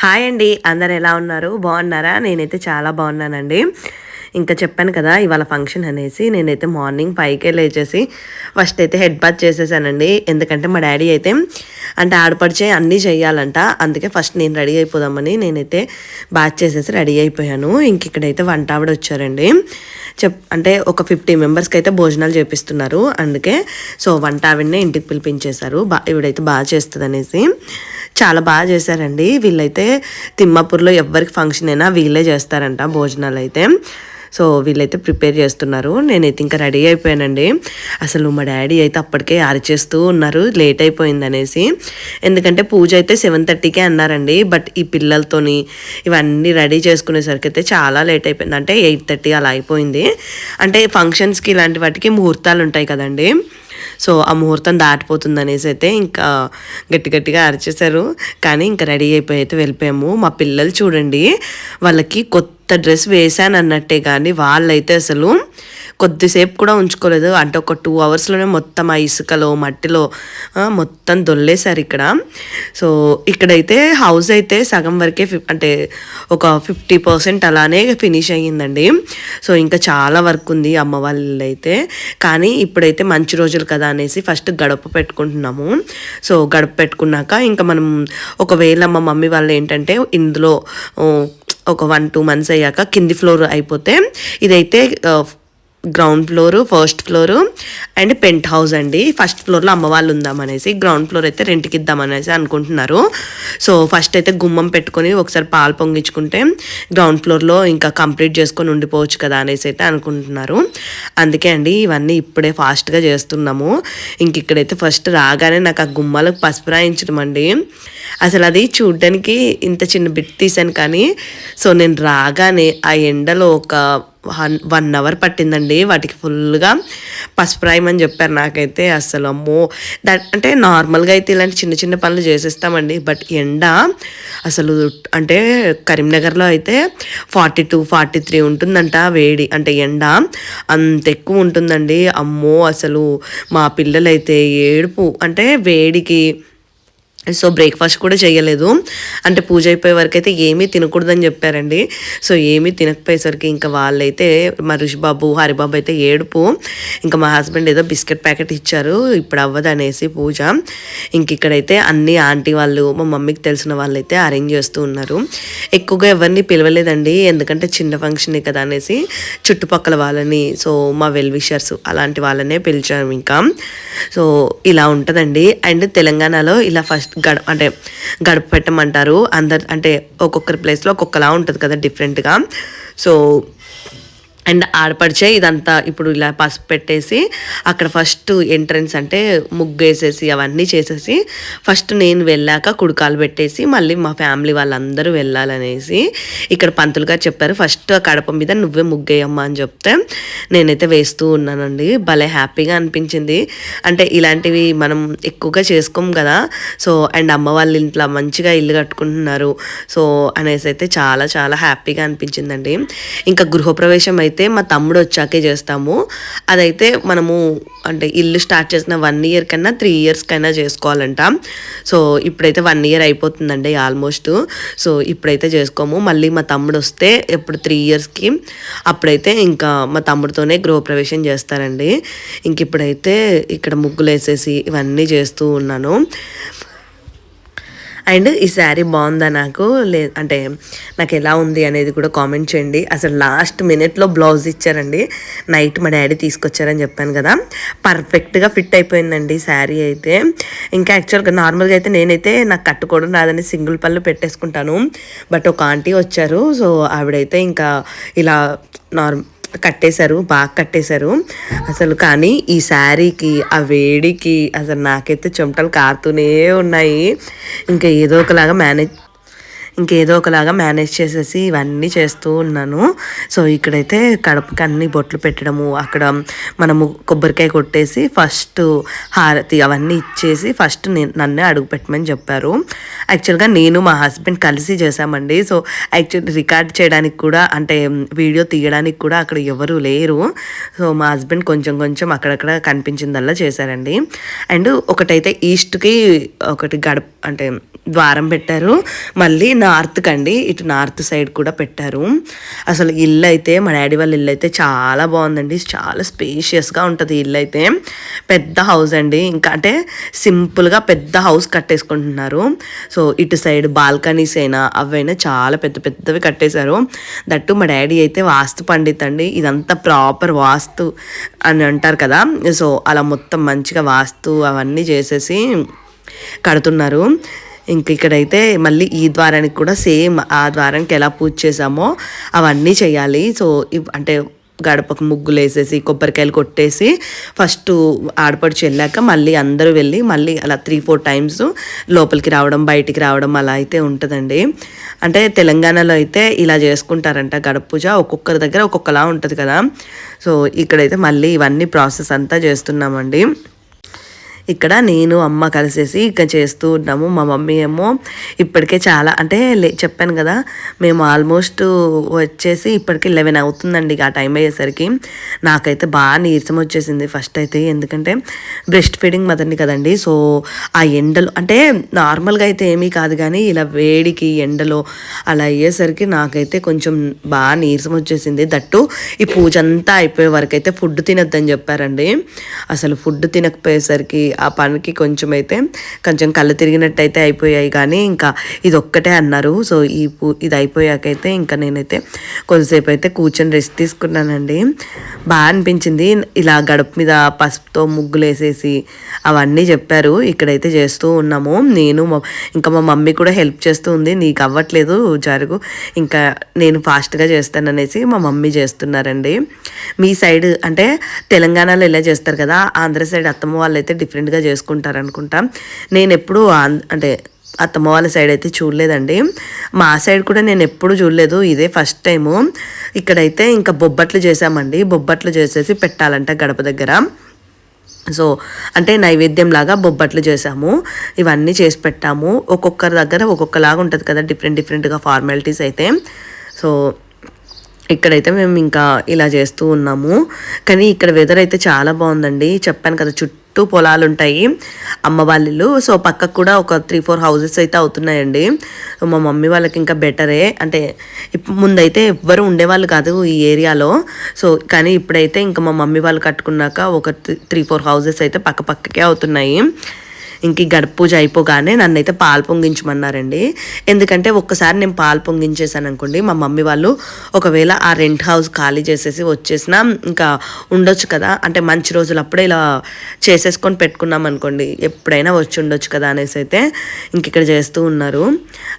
Hi అండి అందరు ఎలా ఉన్నారు? బాగున్నారా? నేనైతే చాలా బాగున్నానండి. ఇంకా చెప్పాను కదా ఇవాళ ఫంక్షన్ అనేసి నేనైతే మార్నింగ్ పైకే లేచేసి ఫస్ట్ అయితే హెడ్ బాత్ చేసేసానండి. ఎందుకంటే మా డాడీ అయితే అంటే ఆడపడిచే అన్నీ చేయాలంట అందుకే ఫస్ట్ నేను రెడీ అయిపోదామని నేనైతే బాత్ చేసేసి రెడీ అయిపోయాను. ఇంక ఇక్కడైతే వంట ఆవిడ వచ్చారండి. చెప్ అంటే ఒక ఫిఫ్టీ మెంబర్స్కి అయితే భోజనాలు చేపిస్తున్నారు. అందుకే సో వంట ఆవిడనే ఇంటికి పిలిపించేశారు. బా ఇవిడైతే బాగా చేస్తుంది అనేసి చాలా బాగా చేశారండి. వీళ్ళైతే తిమ్మాపూర్లో ఎవరికి ఫంక్షన్ అయినా వీళ్ళే చేస్తారంట భోజనాలు అయితే సో వీళ్ళైతే ప్రిపేర్ చేస్తున్నారు. నేనైతే ఇంకా రెడీ అయిపోయానండి. అసలు మా డాడీ అయితే అప్పటికే అరిచేస్తూ ఉన్నారు. లేట్ అయిపోయింది అనేసి ఎందుకంటే పూజ అయితే సెవెన్ థర్టీకే అన్నారండి. బట్ ఈ పిల్లలతోని ఇవన్నీ రెడీ చేసుకునేసరికి అయితే చాలా లేట్ అయిపోయింది. అంటే ఎయిట్ థర్టీ అలా అయిపోయింది. అంటే ఫంక్షన్స్కి ఇలాంటి వాటికి ముహూర్తాలు ఉంటాయి కదండి. సో ఆ ముహూర్తం దాటిపోతుంది అనేసి అయితే ఇంకా గట్టి గట్టిగా అరిచేశారు. కానీ ఇంకా రెడీ అయిపోయి అయితే వెళ్ళిపోయాము. మా పిల్లలు చూడండి వాళ్ళకి కొత్త డ్రెస్ వేసాను అన్నట్టే కానీ వాళ్ళైతే అసలు కొద్దిసేపు కూడా ఉంచుకోలేదు. అంటే ఒక టూ అవర్స్లోనే మొత్తం ఆ ఇసుకలో మట్టిలో మొత్తం దొల్లేశారు ఇక్కడ. సో ఇక్కడైతే హౌస్ అయితే సగం వరకే ఫిఫ్ అంటే ఒక ఫిఫ్టీ పర్సెంట్ అలానే ఫినిష్ అయ్యిందండి. సో ఇంకా చాలా వర్క్ ఉంది అమ్మ వాళ్ళు అయితే కానీ ఇప్పుడైతే మంచి రోజులు కదా అనేసి ఫస్ట్ గడప పెట్టుకుంటున్నాము. సో గడప పెట్టుకున్నాక ఇంకా మనం ఒకవేళ మా మమ్మీ వాళ్ళు ఏంటంటే ఇందులో ఒక వన్ టూ మంత్స్ అయ్యాక కింది ఫ్లోర్ అయిపోతే ఇదైతే ground floor first floor and. Penthouse అండి ఫస్ట్ ఫ్లోర్లో అమ్మవాళ్ళు ఉందామనేసి గ్రౌండ్ ఫ్లోర్ అయితే రెంట్కి ఇద్దామనేసి అనుకుంటున్నారు. సో ఫస్ట్ అయితే గుమ్మం పెట్టుకొని ఒకసారి పాలు పొంగించుకుంటే గ్రౌండ్ ఫ్లోర్లో ఇంకా కంప్లీట్ చేసుకొని ఉండిపోవచ్చు కదా అనేసి అయితే అనుకుంటున్నారు. అందుకే అండి ఇవన్నీ ఇప్పుడే ఫాస్ట్గా చేస్తున్నాము. ఇంక ఇక్కడైతే ఫస్ట్ రాగానే నాకు ఆ గుమ్మాలకు పసుపు రాయించడం అండి. అసలు అది చూడ్డానికి ఇంత చిన్న బిట్ తీసాను కానీ సో నేను రాగానే ఆ ఎండలో ఒక వన్ వన్ అవర్ పట్టిందండి. వాటికి ఫుల్గా పసుపు రాయమని చెప్పారు నాకైతే అసలు అమ్మో! దట్ అంటే నార్మల్గా అయితే ఇలాంటి చిన్న చిన్న పనులు చేసేస్తామండి. బట్ ఎండ అసలు అంటే కరీంనగర్లో అయితే ఫార్టీ టూ ఫార్టీ త్రీ ఉంటుందంట వేడి. అంటే ఎండ అంత ఎక్కువ ఉంటుందండి. అమ్మో! అసలు మా పిల్లలైతే ఏడుపు. అంటే వేడికి సో బ్రేక్ఫాస్ట్ కూడా చేయలేదు. అంటే పూజ అయిపోయే వరకు అయితే ఏమీ తినకూడదని చెప్పారండి. సో ఏమీ తినకపోయేసరికి ఇంకా వాళ్ళైతే మా బాబు హరిబాబు అయితే ఏడుపు. ఇంకా మా హస్బెండ్ ఏదో బిస్కెట్ ప్యాకెట్ ఇచ్చారు. ఇప్పుడు అవ్వదు అనేసి పూజ. ఇంక ఇక్కడైతే అన్ని ఆంటీ వాళ్ళు మా మమ్మీకి తెలిసిన వాళ్ళైతే అరేంజ్ చేస్తూ ఉన్నారు. ఎక్కువగా ఎవరిని పిలవలేదండి. ఎందుకంటే చిన్న ఫంక్షనే కదా అనేసి చుట్టుపక్కల వాళ్ళని సో మా వెల్ విషర్స్ అలాంటి వాళ్ళనే పిలిచాము ఇంకా. సో ఇలా ఉంటుందండి. అండ్ తెలంగాణలో ఇలా ఫస్ట్ గడ అంటే గడప పెట్టమంటారు అందరు అంటే ఒక్కొక్కరి ప్లేస్లో ఒక్కొక్కలా ఉంటుంది కదా డిఫరెంట్గా సో అండ్ ఆడపడిచే ఇదంతా ఇప్పుడు ఇలా పసుపు పెట్టేసి అక్కడ ఫస్ట్ ఎంట్రన్స్ అంటే ముగ్గు వేసేసి అవన్నీ చేసేసి ఫస్ట్ నేను వెళ్ళాక కుడికాలు పెట్టేసి మళ్ళీ మా ఫ్యామిలీ వాళ్ళందరూ వెళ్ళాలనేసి ఇక్కడ పంతులు గారు చెప్పారు ఫస్ట్ ఆ కడప మీద నువ్వే ముగ్గేయమ్మా అని చెప్తే నేనైతే వేస్తూ ఉన్నానండి. భలే హ్యాపీగా అనిపించింది. అంటే ఇలాంటివి మనం ఎక్కువగా చేసుకోం కదా. సో అండ్ అమ్మ వాళ్ళ ఇంట్లో మంచిగా ఇల్లు కట్టుకుంటున్నారు. సో అనేసి అయితే చాలా చాలా హ్యాపీగా అనిపించిందండి. ఇంకా గృహప్రవేశం అయితే అయితే మా తమ్ముడు వచ్చాకే చేస్తాము. అదైతే మనము అంటే ఇల్లు స్టార్ట్ చేసిన వన్ ఇయర్ కన్నా త్రీ ఇయర్స్ కైనా చేసుకోవాలంట. సో ఇప్పుడైతే వన్ ఇయర్ అయిపోతుందండి ఆల్మోస్ట్. సో ఇప్పుడైతే చేసుకోము. మళ్ళీ మా తమ్ముడు వస్తే ఎప్పుడు త్రీ ఇయర్స్కి. అప్పుడైతే ఇంకా మా తమ్ముడితోనే గృహప్రవేశం చేస్తారండి. ఇంక ఇప్పుడైతే ఇక్కడ ముగ్గులు వేసేసి ఇవన్నీ చేస్తూ ఉన్నాను. అండ్ ఈ శారీ బాగుందా నాకు? లే అంటే నాకు ఎలా ఉంది అనేది కూడా కామెంట్ చేయండి. అసలు లాస్ట్ మినిట్లో బ్లౌజ్ ఇచ్చారండి. నైట్ మా డాడీ తీసుకొచ్చారని చెప్పాను కదా. పర్ఫెక్ట్గా ఫిట్ అయిపోయిందండి శారీ అయితే. ఇంకా యాక్చువల్గా నార్మల్గా అయితే నేనైతే నాకు కట్టుకోవడం రాదని సింగిల్ పళ్ళు పెట్టేసుకుంటాను. బట్ ఒక ఆంటీ వచ్చారు. సో ఆవిడైతే ఇంకా ఇలా నార్మల్ కట్టేశారు బాగా కట్టేశారు. అసలు కానీ ఈ శారీకి ఆ వేడికి అసలు నాకైతే చెమటలు కారుతూనే ఉన్నాయి. ఇంకా ఏదో ఒకలాగా మేనేజ్ ఇంకేదో ఒకలాగా మేనేజ్ చేసేసి ఇవన్నీ చేస్తూ ఉన్నాను. సో ఇక్కడైతే కడపకి అన్ని బొట్లు పెట్టడము అక్కడ మనము కొబ్బరికాయ కొట్టేసి ఫస్ట్ హారతి అవన్నీ ఇచ్చేసి ఫస్ట్ నేను నన్నే అడుగు పెట్టమని చెప్పారు. యాక్చువల్గా నేను మా హస్బెండ్ కలిసి చేశామండి. సో యాక్చువల్ రికార్డ్ చేయడానికి కూడా అంటే వీడియో తీయడానికి కూడా అక్కడ ఎవరు లేరు. సో మా హస్బెండ్ కొంచెం కొంచెం అక్కడక్కడ కనిపించిందల్లా చేశారండి. అండ్ ఒకటైతే ఈస్ట్కి ఒకటి గడప అంటే ద్వారం పెట్టారు. మళ్ళీ నార్త్ కండి. ఇటు నార్త్ సైడ్ కూడా పెట్టారు. అసలు ఇల్లు అయితే మా డాడీ వాళ్ళ ఇల్లు అయితే చాలా బాగుందండి. చాలా స్పేషియస్గా ఉంటుంది ఇల్లు అయితే పెద్ద హౌస్ అండి. ఇంకా అంటే సింపుల్గా పెద్ద హౌస్ కట్టేసుకుంటున్నారు. సో ఇటు సైడ్ బాల్కనీస్ అయినా అవైనా చాలా పెద్ద పెద్దవి కట్టేశారు. దట్టు మా డాడీ అయితే వాస్తు పండిత్ అండి. ఇదంతా ప్రాపర్ వాస్తు అని అంటారు కదా. సో అలా మొత్తం మంచిగా వాస్తు అవన్నీ చేసేసి కడుతున్నారు. ఇంక ఇక్కడైతే మళ్ళీ ఈ ద్వారానికి కూడా సేమ్ ఆ ద్వారానికి ఎలా పూజ చేసామో అవన్నీ చేయాలి. సో అంటే గడపకు ముగ్గులు వేసేసి కొబ్బరికాయలు కొట్టేసి ఫస్ట్ ఆడపడుచు వెళ్ళాక మళ్ళీ అందరూ వెళ్ళి మళ్ళీ అలా త్రీ ఫోర్ టైమ్స్ లోపలికి రావడం బయటికి రావడం అలా అయితే ఉంటుందండి. అంటే తెలంగాణలో అయితే ఇలా చేసుకుంటారంట గడప పూజ. ఒక్కొక్కరి దగ్గర ఒక్కొక్కలా ఉంటుంది కదా. సో ఇక్కడైతే మళ్ళీ ఇవన్నీ ప్రాసెస్ అంతా చేస్తున్నామండి. ఇక్కడ నేను అమ్మ కలిసేసి ఇక చేస్తూ ఉన్నాము. మా మమ్మీ ఏమో ఇప్పటికే చాలా అంటే లే- చెప్పాను కదా మేము ఆల్మోస్ట్ వచ్చేసి ఇప్పటికి లెవెన్ అవుతుందండి ఆ టైం అయ్యేసరికి. నాకైతే బాగా నీరసం వచ్చేసింది ఫస్ట్ అయితే. ఎందుకంటే బ్రెస్ట్ ఫీడింగ్ మదర్ని కదండి. సో ఆ ఎండలు అంటే నార్మల్గా అయితే ఏమీ కాదు కానీ ఇలా వేడికి ఎండలో అలా అయ్యేసరికి నాకైతే కొంచెం బాగా నీరసం వచ్చేసింది. దట్టు ఈ పూజ అంతా అయిపోయే వరకు అయితే ఫుడ్ తినొద్దని చెప్పారండి. అసలు ఫుడ్ తినకపోయేసరికి ఆ పనికి కొంచెం అయితే కొంచెం కళ్ళు తిరిగినట్టయితే అయిపోయాయి. కానీ ఇంకా ఇది ఒక్కటే అన్నారు. సో ఈ పూ ఇది అయిపోయాకైతే ఇంకా నేనైతే కొంతసేపు అయితే కూర్చొని రెస్ట్ తీసుకున్నానండి. బాగా అనిపించింది. ఇలా గడప మీద పసుపుతో ముగ్గులు వేసేసి అవన్నీ చెప్పారు. ఇక్కడైతే చేస్తూ ఉన్నాము. నేను ఇంకా మా మమ్మీ కూడా హెల్ప్ చేస్తూ ఉంది. నీకు అవ్వట్లేదు జరుగు. ఇంకా నేను ఫాస్ట్గా చేస్తాననేసి మా మమ్మీ చేస్తున్నారండి. మీ సైడ్ అంటే తెలంగాణలో ఇలా చేస్తారు కదా? ఆంధ్ర సైడ్ అత్తమ్మ వాళ్ళు అయితే డిఫరెంట్గా చేసుకుంటారు అనుకుంటా నేను ఎప్పుడు అంటే అత్తమ్మ వాళ్ళ సైడ్ అయితే చూడలేదండి. మా సైడ్ కూడా నేను ఎప్పుడు చూడలేదు. ఇదే ఫస్ట్ టైము ఇక్కడైతే ఇంకా బొబ్బట్లు చేసామండి బొబ్బట్లు చేసేసి పెట్టాలంట గడప దగ్గర. సో అంటే నైవేద్యం లాగా బొబ్బట్లు చేసాము ఇవన్నీ చేసి పెట్టాము. ఒక్కొక్కరి దగ్గర ఒక్కొక్కలాగా ఉంటుంది కదా డిఫరెంట్ డిఫరెంట్గా ఫార్మాలిటీస్ అయితే. సో ఇక్కడైతే మేము ఇంకా ఇలా చేస్తూ ఉన్నాము. కానీ ఇక్కడ వెదర్ అయితే చాలా బాగుందండి. చెప్పాను కదా చుట్టూ పొలాలు ఉంటాయి అమ్మవాళ్ళు సో పక్కకు కూడా ఒక త్రీ ఫోర్ హౌసెస్ అయితే అవుతున్నాయండి. మా మమ్మీ వాళ్ళకి ఇంకా బెటరే అంటే ముందైతే ఎవ్వరు ఉండేవాళ్ళు కాదు ఈ ఏరియాలో. సో కానీ ఇప్పుడైతే ఇంకా మా మమ్మీ వాళ్ళు కట్టుకున్నాక ఒక త్రీ ఫోర్ హౌసెస్ అయితే పక్క పక్కకే అవుతున్నాయి. ఇంక ఈ గడప పూజ అయిపోగానే నన్ను అయితే పాలు పొంగించమన్నారండి. ఎందుకంటే ఒక్కసారి నేను పాలు పొంగించేసాను అనుకోండి మా మమ్మీ వాళ్ళు ఒకవేళ ఆ రెంట్ హౌస్ ఖాళీ చేసేసి వచ్చేసినా ఇంకా ఉండొచ్చు కదా. అంటే మంచి రోజులు అప్పుడే ఇలా చేసేసుకొని పెట్టుకున్నాం అనుకోండి ఎప్పుడైనా వచ్చి ఉండొచ్చు కదా అనేసి అయితే ఇంక ఇక్కడ చేస్తూ ఉన్నారు.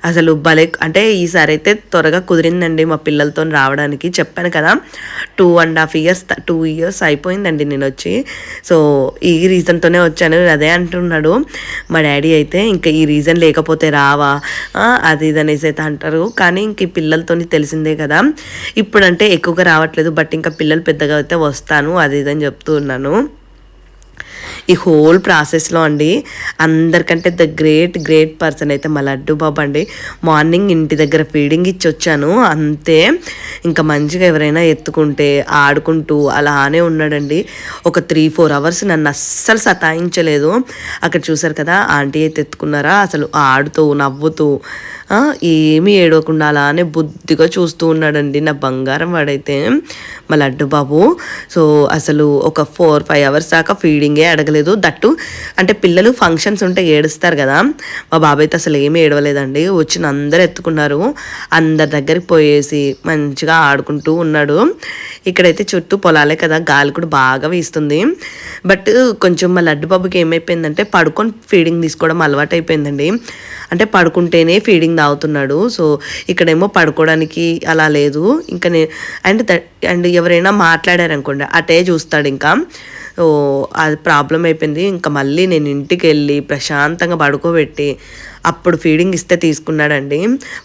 అసలు భలే అంటే ఈసారి అయితే త్వరగా కుదిరిందండి మా పిల్లలతో రావడానికి. చెప్పాను కదా two and half years two years అయిపోయిందండి నేను వచ్చి సో ఈ రీజన్తోనే వచ్చాను అదే అంటున్నాడు. మా డాడీ అయితే ఇంకా ఈ రీజన్ లేకపోతే రావా అది ఇది అనేసి అయితే అంటారు. కానీ ఇంక ఈ పిల్లలతోని తెలిసిందే కదా. ఇప్పుడంటే ఎక్కువగా రావట్లేదు బట్ ఇంకా పిల్లలు పెద్దగా అయితే వస్తాను అది ఇది అని చెప్తూ ఉన్నాను. ఈ హోల్ ప్రాసెస్లో అండి అందరికంటే ద గ్రేట్ గ్రేట్ పర్సన్ అయితే మా లడ్డు బాబు అండి. మార్నింగ్ ఇంటి దగ్గర ఫీడింగ్ ఇచ్చి వచ్చాను అంతే. ఇంకా మంచిగా ఎవరైనా ఎత్తుకుంటే ఆడుకుంటూ అలానే ఉన్నాడండి. ఒక త్రీ ఫోర్ అవర్స్ నన్ను అస్సలు సతాయించలేదు. అక్కడ చూసారు కదా ఆంటీ అయితే ఎత్తుకున్నారా? అసలు ఆడుతూ నవ్వుతూ ఏమీ ఏడవకుండా అలానే బుద్ధిగా చూస్తూ ఉన్నాడండి. నా బంగారం వాడైతే మా లడ్డు బాబు. సో అసలు ఒక ఫోర్ ఫైవ్ అవర్స్ దాకా ఫీడింగే అడగలేదు. దట్టు అంటే పిల్లలు ఫంక్షన్స్ ఉంటే ఏడుస్తారు కదా. మా బాబాయ్ అయితే అసలు ఏమీ ఏడవలేదండి. వచ్చిన అందరు ఎత్తుకున్నారు. అందరి దగ్గరికి పోయేసి మంచిగా ఆడుకుంటూ ఉన్నాడు. ఇక్కడైతే చుట్టూ పొలాలే కదా గాలి కూడా బాగా వీస్తుంది. బట్ కొంచెం మా లడ్డు బాబుకి ఏమైపోయిందంటే పడుకొని ఫీడింగ్ తీసుకోవడం అలవాటు అయిపోయిందండి అంటే పడుకుంటేనే ఫీడింగ్ తాగుతున్నాడు. సో ఇక్కడేమో పడుకోవడానికి అలా లేదు. ఇంకా నే అండ్ అండ్ ఎవరైనా మాట్లాడారనుకోండి అటే చూస్తాడు ఇంకా. ఓ అది ప్రాబ్లం అయిపోయింది. ఇంకా మళ్ళీ నేను ఇంటికి వెళ్ళి ప్రశాంతంగా పడుకోబెట్టి అప్పుడు ఫీడింగ్ ఇస్తే తీసుకున్నాడండి.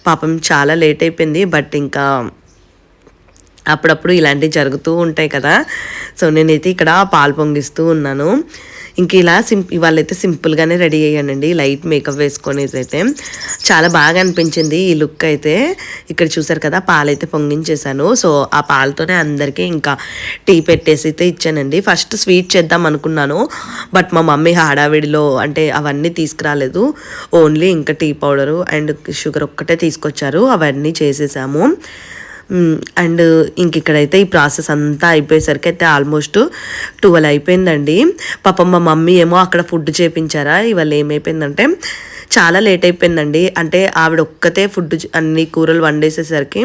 పాపం చాలా లేట్ అయిపోయింది. బట్ ఇంకా అప్పుడప్పుడు ఇలాంటివి జరుగుతూ ఉంటాయి కదా. సో నేనైతే ఇక్కడ పాలు పొంగిస్తూ ఉన్నాను. ఇంక ఇలా సింప్ ఇవాళైతే సింపుల్గానే రెడీ అయ్యానండి. లైట్ మేకప్ వేసుకొని అయితే చాలా బాగా అనిపించింది ఈ లుక్ అయితే. ఇక్కడ చూసారు కదా పాలైతే పొంగించేశాను. సో ఆ పాలతోనే అందరికీ ఇంకా టీ పెట్టేసి అయితే ఇచ్చానండి. ఫస్ట్ స్వీట్ చేద్దాం అనుకున్నాను. బట్ మా మమ్మీ హడావిడిలో అంటే అవన్నీ తీసుకురాలేదు. ఓన్లీ ఇంకా టీ పౌడరు అండ్ షుగర్ ఒక్కటే తీసుకొచ్చారు. అవన్నీ చేసేసాము. అండ్ ఇంక ఇక్కడైతే ఈ ప్రాసెస్ అంతా అయిపోయేసరికి అయితే ఆల్మోస్ట్ ట్వెల్వ్ అయిపోయిందండి. పాపం మా మమ్మీ ఏమో అక్కడ ఫుడ్ చేపించారా ఇవాళ ఏమైపోయిందంటే చాలా లేట్ అయిపోయిందండి. అంటే ఆవిడ ఒక్కతే ఫుడ్ అన్ని కూరలు వండేసేసరికి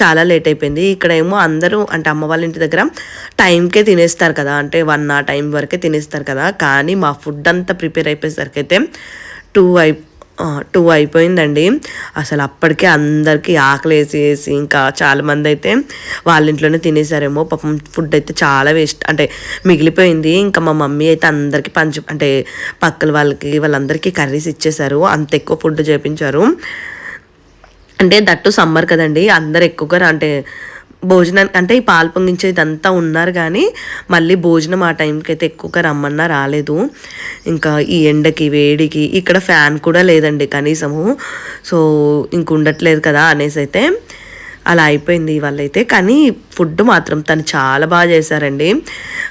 చాలా లేట్ అయిపోయింది. ఇక్కడ ఏమో అందరూ అంటే అమ్మ వాళ్ళ ఇంటి దగ్గర టైంకే తినేస్తారు కదా అంటే వన్ ఆ టైం వరకే తినేస్తారు కదా. కానీ మా ఫుడ్ అంతా ప్రిపేర్ అయిపోయేసరికి అయితే టూ అయి టూ అయిపోయిందండి. అసలు అప్పటికే అందరికీ ఆకలి వేసేసి ఇంకా చాలామంది అయితే వాళ్ళ ఇంట్లోనే తినేసారేమో. పాపం ఫుడ్ అయితే చాలా వేస్ట్ అంటే మిగిలిపోయింది. ఇంకా మా మమ్మీ అయితే అందరికీ పంచి అంటే పక్కల వాళ్ళకి వాళ్ళందరికీ కర్రీస్ ఇచ్చేసారు అంత ఎక్కువ ఫుడ్ చేపించారు. అంటే దట్టు సమ్మర్ కదండి. అందరు ఎక్కువగా అంటే భోజనానికి అంటే ఈ పాలు పొంగించే ఇదంతా ఉన్నారు కానీ మళ్ళీ భోజనం ఆ టైంకి అయితే ఎక్కువగా రమ్మన్నా రాలేదు. ఇంకా ఈ ఎండకి వేడికి ఇక్కడ ఫ్యాన్ కూడా లేదండి కనీసము. సో ఇంక ఉండట్లేదు కదా అనేసి అయితే అలా అయిపోయింది వాళ్ళైతే కానీ ఫుడ్ మాత్రం తను చాలా బాగా చేశారండి.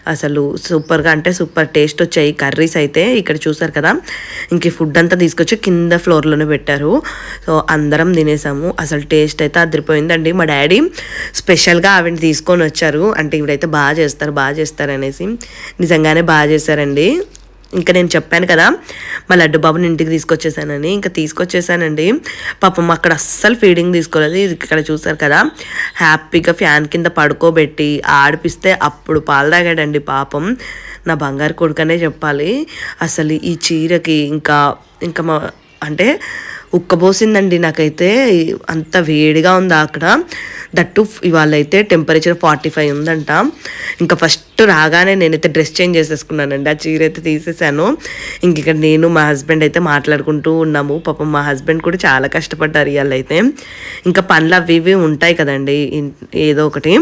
అసలు సూపర్గా అంటే సూపర్ టేస్ట్ వచ్చాయి కర్రీస్ అయితే. ఇక్కడ చూసారు కదా ఇంక ఫుడ్ అంతా తీసుకొచ్చి కింద ఫ్లోర్లోనే పెట్టారు. సో అందరం తినేసాము. అసలు టేస్ట్ అయితే అదిరిపోయిందండి. మా డాడీ స్పెషల్గా ఆవిడ తీసుకొని వచ్చారు. అంటే ఇవిడైతే బాగా చేస్తారు బాగా చేస్తారు అనేసి. నిజంగానే బాగా చేశారండి. ఇంకా నేను చెప్పాను కదా మా లడ్డు బాబుని ఇంటికి తీసుకొచ్చేసానని. ఇంకా తీసుకొచ్చేసానండి. పాపం అక్కడ అస్సలు ఫీడింగ్ తీసుకోలేదు. ఇక్కడ చూసారు కదా హ్యాపీగా ఫ్యాన్ కింద పడుకోబెట్టి ఆడిపిస్తే అప్పుడు పాలు తాగాడండి పాపం. నా బంగారు కొడుకనే చెప్పాలి. అసలు ఈ చీరకి ఇంకా ఇంకా మా అంటే ఉక్కబోసిందండి నాకైతే. అంత వేడిగా ఉంది అక్కడ. దట్టు ఇవాళ అయితే టెంపరేచర్ ఫార్టీ ఫైవ్ ఉందంట. ఇంకా ఫస్ట్ రాగానే నేనైతే డ్రెస్ చేంజ్ చేసేసుకున్నానండి. ఆ చీర అయితే తీసేసాను. ఇంక ఇక్కడ నేను మా హస్బెండ్ అయితే మాట్లాడుకుంటూ ఉన్నాము. పాపం మా హస్బెండ్ కూడా చాలా కష్టపడ్డారు ఇవాళ అయితే ఇంకా పనులు అవి ఇవి ఉంటాయి కదండి. ఏదో ఒకటి.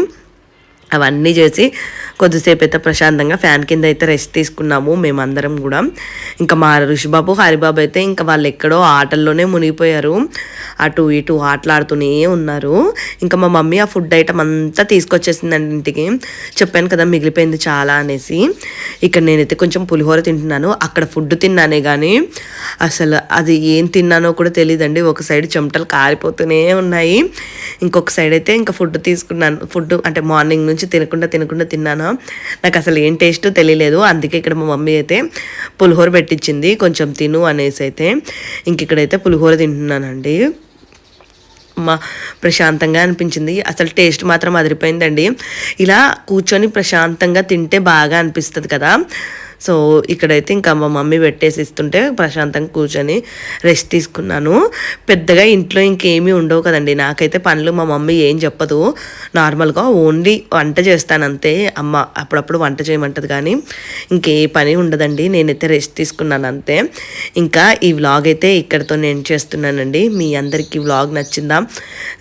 అవన్నీ చేసి కొద్దిసేపు అయితే ప్రశాంతంగా ఫ్యాన్ కింద అయితే రెస్ట్ తీసుకున్నాము మేమందరం కూడా. ఇంకా మా ఋషిబాబు హరిబాబు అయితే ఇంకా వాళ్ళు ఎక్కడో ఆటల్లోనే మునిగిపోయారు. అటు ఇటు ఆటలాడుతూనే ఉన్నారు. ఇంకా మా మమ్మీ ఆ ఫుడ్ ఐటమ్ అంతా తీసుకొచ్చేసిందండి ఇంటికి. చెప్పాను కదా మిగిలిపోయింది చాలా అనేసి. ఇక్కడ నేనైతే కొంచెం పులిహోర తింటున్నాను. అక్కడ ఫుడ్ తిన్నానే కానీ అసలు అది ఏం తిన్నానో కూడా తెలియదండి ఒక సైడ్ చెమటలు కారిపోతూనే ఉన్నాయి. ఇంకొక సైడ్ అయితే ఇంకా ఫుడ్ తీసుకున్నాను. ఫుడ్ అంటే మార్నింగ్ నుంచి తినకుండా తినకుండా తిన్నాను. నాకు అసలు ఏం టేస్ట్ తెలియలేదు. అందుకే ఇక్కడ మా మమ్మీ అయితే పులిహోర పెట్టించింది కొంచెం తిను అనేసి అయితే ఇంక ఇక్కడైతే పులిహోర తింటున్నానండి. మా ప్రశాంతంగా అనిపించింది. అసలు టేస్ట్ మాత్రం అదిరిపోయిందండి. ఇలా కూర్చొని ప్రశాంతంగా తింటే బాగా అనిపిస్తుంది కదా. సో ఇక్కడైతే ఇంకా మా మమ్మీ పెట్టేసి ఇస్తుంటే ప్రశాంతంగా కూర్చొని రెస్ట్ తీసుకున్నాను. పెద్దగా ఇంట్లో ఇంకేమీ ఉండవు కదండి. నాకైతే పనులు మా మమ్మీ ఏం చెప్పదు. నార్మల్గా ఓన్లీ వంట చేస్తాను అంతే అమ్మ అప్పుడప్పుడు వంట చేయమంటది కానీ ఇంకే పని ఉండదండి. నేనైతే రెస్ట్ తీసుకున్నాను అంతే. ఇంకా ఈ వ్లాగ్ అయితే ఇక్కడతో నేను చేస్తున్నానండి? మీ అందరికీ వ్లాగ్ నచ్చిందా?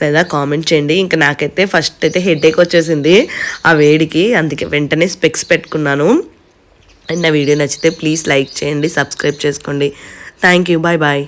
లేదా కామెంట్ చేయండి. ఇంకా నాకైతే ఫస్ట్ అయితే హెడేక్ వచ్చేసింది. ఆ వేడికి అందుకే వెంటనే స్పెక్స్ పెట్టుకున్నాను. అండ్ నా వీడియో నచ్చితే ప్లీజ్ లైక్ చేయండి సబ్స్క్రైబ్ చేసుకోండి. Thank you bye bye